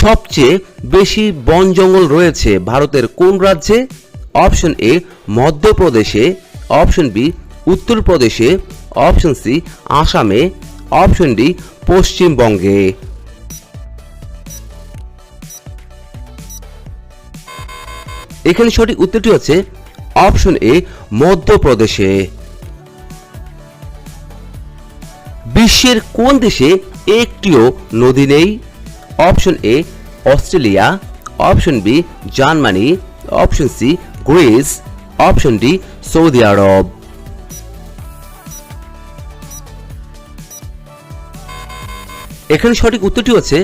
সবচেয়ে বেশি বন জঙ্গল রয়েছে ভারতের কোন রাজ্যে? অপশন এ, মধ্যপ্রদেশে। অপশন বি, উত্তরপ্রদেশে। অপশন সি, আসামে। অপশন ডি, পশ্চিমবঙ্গে। এখানে সঠিক উত্তরটি হচ্ছে অপশন এ, মধ্যপ্রদেশে। বিশ্বের কোন দেশে একটিও নদী নেই? Option A Australia, option B, Germany, option C, Greece, option D, Saudi আরব। এখানে সঠিক উত্তরটি হচ্ছে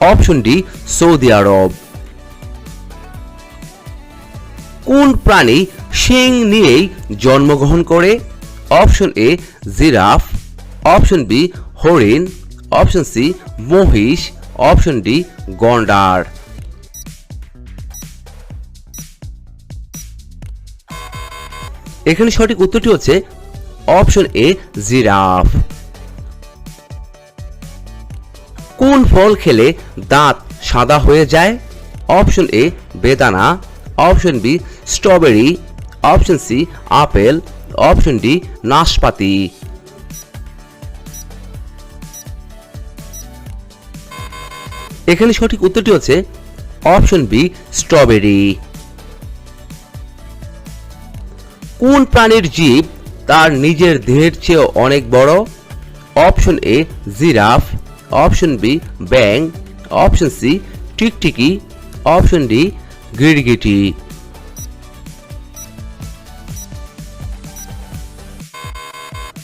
অপশন ডি, সৌদি আরব। কোন প্রাণী শিং নিয়েই জন্মগ্রহণ করে? Option A, giraffe, option B, হরিণ, অপশন সি, মহিষ অপশন ডি গন্ডার এখানে সঠিক উত্তরটি হচ্ছে অপশন এ জিরাফ কোন ফল খেলে দাঁত সাদা হয়ে যায়? অপশন এ বেদানা. Option B strawberry option C apple option D নাশপাতি। এখানে সঠিক উত্তরটি হচ্ছে অপশন বি, স্ট্রবেরি। কোন প্রাণীর জীব তার নিজের দেহের চেয়ে অনেক বড়? Option A, giraffe. Option B bang option C, টিকটিকি। অপশন ডি, গিরগিটি।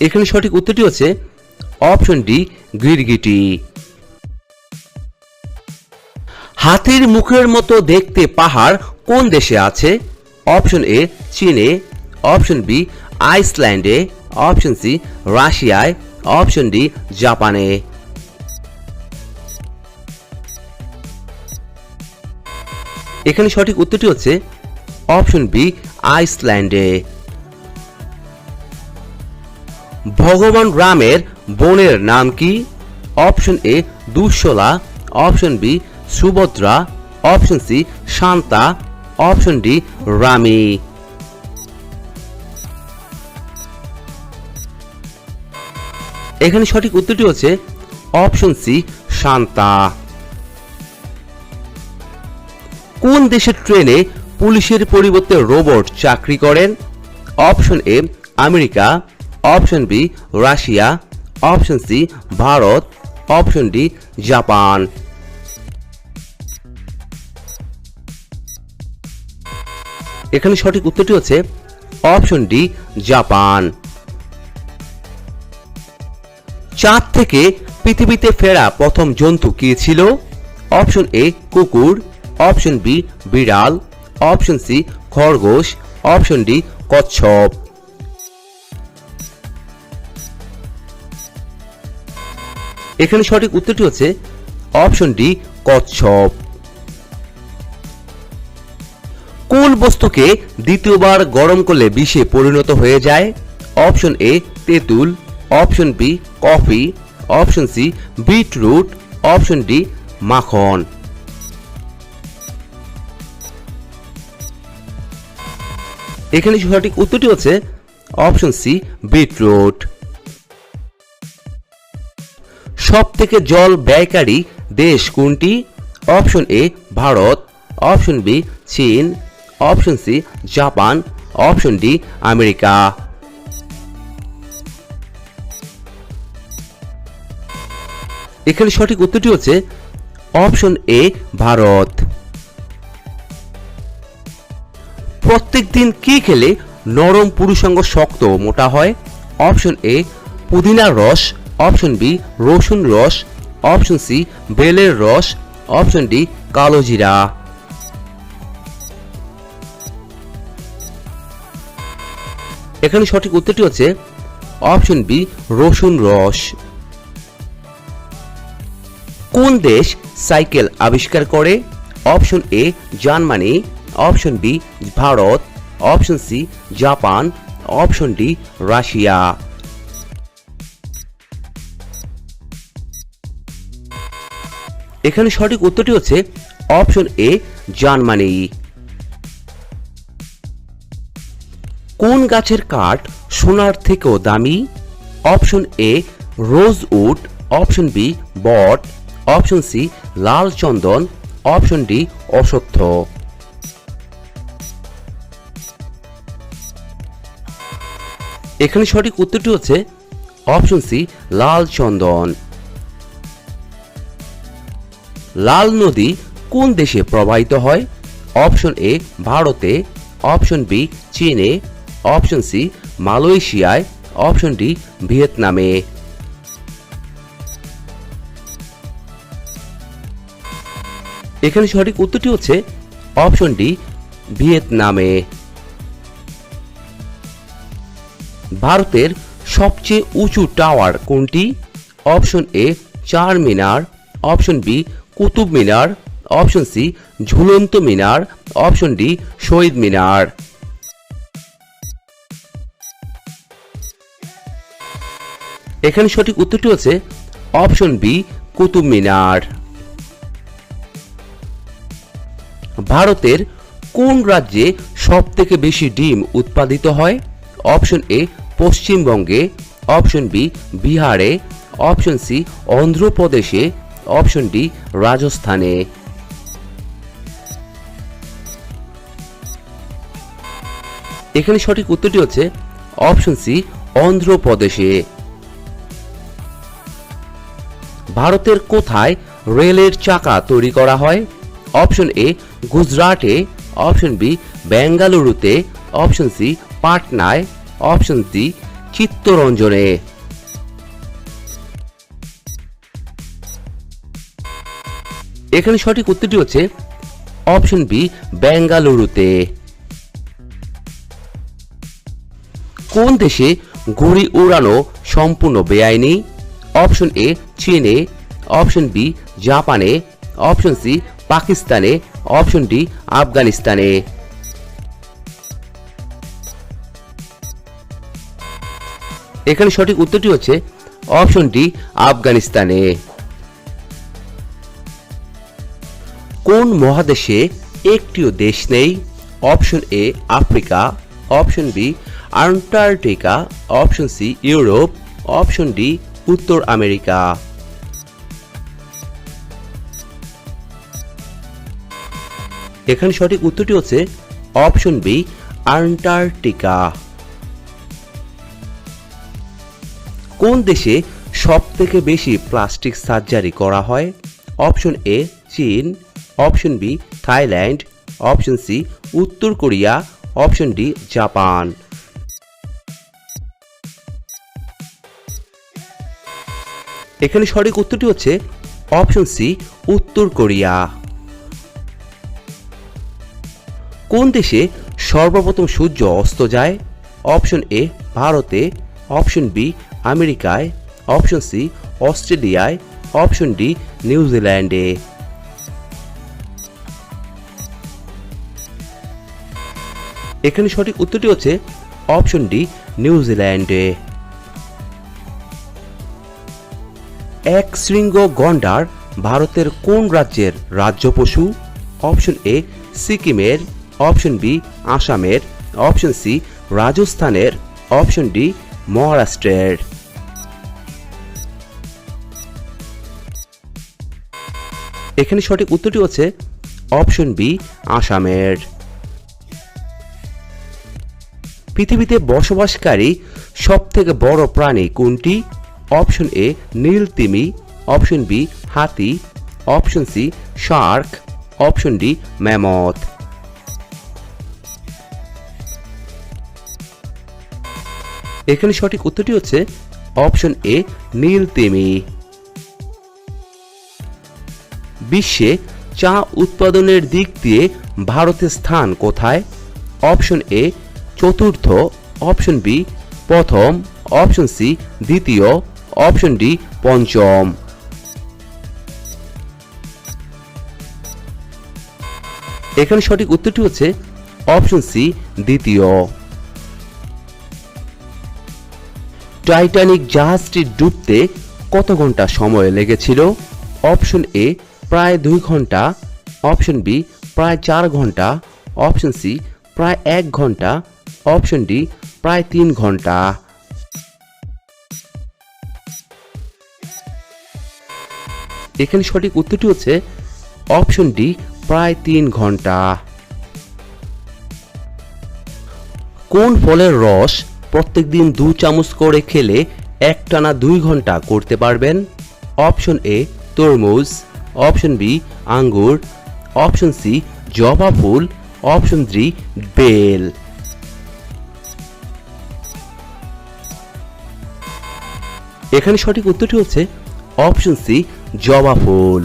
এখানে সঠিক উত্তরটি হচ্ছে অপশন ডি, গিরগিটি। হাতির মুখের মতো দেখতে পাহাড় কোন দেশে আছে? অপশন এ, চীনে। অপশন বি, আইসল্যান্ডে। অপশন সি, রাশিয়ায়। অপশন ডি, জাপানে। এখানে সঠিক উত্তরটি হচ্ছে অপশন বি, আইসল্যান্ডে। ভগবান রামের বোনের নাম কি? Option A Duhshala option B Subhadra option C Shanta option D Rami. এখানে সঠিক উত্তরটি হচ্ছে অপশন সি শান্তা। কোন দেশের ট্রেনে পুলিশের পরিবর্তে রোবট চাকরি করেন? Option A America option B Russia option C Bharat option D Japan. এখানে সঠিক উত্তরটি হচ্ছে অপশন ডি, জাপান। চাঁদ থেকে পৃথিবীতে ফেরা প্রথম জন্তু কি ছিল? অপশন এ, কুকুর। অপশন বি, বিড়াল। অপশন সি, খরগোশ। অপশন ডি, কচ্ছপ। এখানে সঠিক উত্তরটি হচ্ছে অপশন ডি, কচ্ছপ। কোন বস্তুকে দ্বিতীয়বার গরম করলে বিষে পরিণত হয়ে যায়। অপশন এ তেঁতুল। Option B coffee. Option C beetroot. Option D মাখন। এখানে সঠিক উত্তরটি হচ্ছে অপশন সি বিটরুট। সব থেকে জল ব্যয়কারী দেশ কোনটি? Option A Bharat. Option B চীন। Option C Japan option D America এখানে সঠিক উত্তরটি হচ্ছে অপশন এ ভারত। প্রত্যেক দিন কি খেলে নরম পুরুষাঙ্গ শক্ত মোটা হয়? অপশন এ পুদিনার রস। অপশন বি রসুন রস। অপশন সি বেলের রস। অপশন ডি কালো এখানে সঠিক উত্তরটি হচ্ছে অপশন বি, রসুন রস। কোন দেশ সাইকেল আবিষ্কার করে? Option A, Germany. Option B, Bharat. Option C, Japan. Option D, Russia. এখানে সঠিক উত্তরটি হচ্ছে অপশন এ, জার্মানি। কোন গাছের কাঠ সোনার থেকেও দামি? Option A rosewood option B bot. Option C লাল চন্দন। অপশন ডি অসত্য এখানে সঠিক উত্তরটি হচ্ছে অপশন সি লাল চন্দন। লাল নদী কোন দেশে প্রবাহিত হয়? অপশন এ ভারতে। অপশন বি চীনে। অপশন সি, মালয়েশিয়ায়, অপশন ডি, ভিয়েতনামে। এখানে সঠিক উত্তরটি হচ্ছে অপশন ডি, ভিয়েতনামে। ভারতের সবচেয়ে উঁচু টাওয়ার কোনটি? Option A, Charminar, option B, Qutub Minar, option C, ঝুলন্ত মিনার, অপশন ডি, শহীদ মিনার। এখানে সঠিক উত্তরটি হচ্ছে অপশন বি, কুতুব মিনার। ভারতের কোন রাজ্যে সব থেকে বেশি ডিম উৎপাদিত হয়? অপশন এ, পশ্চিমবঙ্গে। অপশন বি, বিহারে। অপশন সি, অন্ধ্রপ্রদেশে। অপশন ডি, রাজস্থানে। এখানে সঠিক উত্তরটি হচ্ছে অপশন সি, অন্ধ্রপ্রদেশে। ভারতের কোথায় রেলের চাকা তৈরি করা হয়? অপশন এ গুজরাটে। অপশন বি বেঙ্গালুরুতে। অপশন সি পাটনায়। অপশন সি চিত্তরঞ্জনে। এখানে সঠিক উত্তরটি হচ্ছে অপশন বি বেঙ্গালুরুতে। কোন দেশে ঘুড়ি উড়ানো সম্পূর্ণ বেআইনি? অপশন এ চীনে, অপশন বি জাপানে, অপশন সি পাকিস্তানে, অপশন ডি আফগানিস্তানে। এখানে সঠিক উত্তরটি হচ্ছে অপশন ডি আফগানিস্তানে। কোন মহাদেশে একটিও দেশ নেই? Option A Africa, option B Antarctica, option C Europe, option D উত্তর আমেরিকা। এখানে সঠিক উত্তরটি হচ্ছে অপশন বি, আন্টার্কটিকা। কোন দেশে সব থেকে বেশি প্লাস্টিক সার্জারি করা হয়? অপশন এ, চীন। Option B, Thailand. Option C, উত্তর কোরিয়া। Option D, Japan. এখানে সঠিক উত্তরটি হচ্ছে অপশন সি, উত্তর কোরিয়া। কোন দেশে সর্বপ্রথম সূর্য অস্ত যায়? অপশন এ, ভারতে। অপশন বি, আমেরিকায়। অপশন সি, অস্ট্রেলিয়ায়। অপশন ডি নিউজিল্যান্ডে এখানে সঠিক উত্তরটি হচ্ছে অপশন ডি নিউজিল্যান্ডে এক শৃঙ্গ গন্ডার ভারতের কোন রাজ্যের রাজ্য পশু? অপশন এ, সিকিমের, অপশন বি, আসামের, অপশন সি, রাজস্থানের, অপশন ডি, মহারাষ্ট্রের। এখানে সঠিক উত্তরটি হচ্ছে অপশন বি, আসামের। পৃথিবীতে বসবাসকারী সবথেকে বড় প্রাণী কোনটি? অপশন এ নীল তিমি, অপশন বি হাতি, option C shark, option D mammoth. এখানে সঠিক উত্তরটি হচ্ছে অপশন এ নীল তিমি। বিশ্বে চা উৎপাদনের দিক দিয়ে ভারতের স্থান কোথায়? অপশন এ চতুর্থ, অপশন বি প্রথম, অপশন সি দ্বিতীয় অপশন ডি পঞ্চম এখানে সঠিক উত্তরটি হচ্ছে অপশন সি দ্বিতীয়। টাইটানিক জাহাজটি ডুবতে কত ঘণ্টা সময় লেগেছিল? অপশন এ প্রায় দুই ঘণ্টা। অপশন বি প্রায় চার ঘণ্টা। অপশন সি প্রায় এক ঘণ্টা। অপশন ডি প্রায় তিন ঘণ্টা। এখানে সঠিক উত্তরটি হচ্ছে অপশন ডি, প্রায় তিন ঘণ্টা। কোন ফলের রস প্রত্যেকদিন দু চামচ করে খেলে একটানা দুই ঘণ্টা করতে পারবেন? অপশন এ, তরমুজ। অপশন বি, আঙ্গুর। অপশন সি, জবা ফুল। Option D bell. এখানে সঠিক উত্তরটি হচ্ছে অপশন সি জবা ফুল।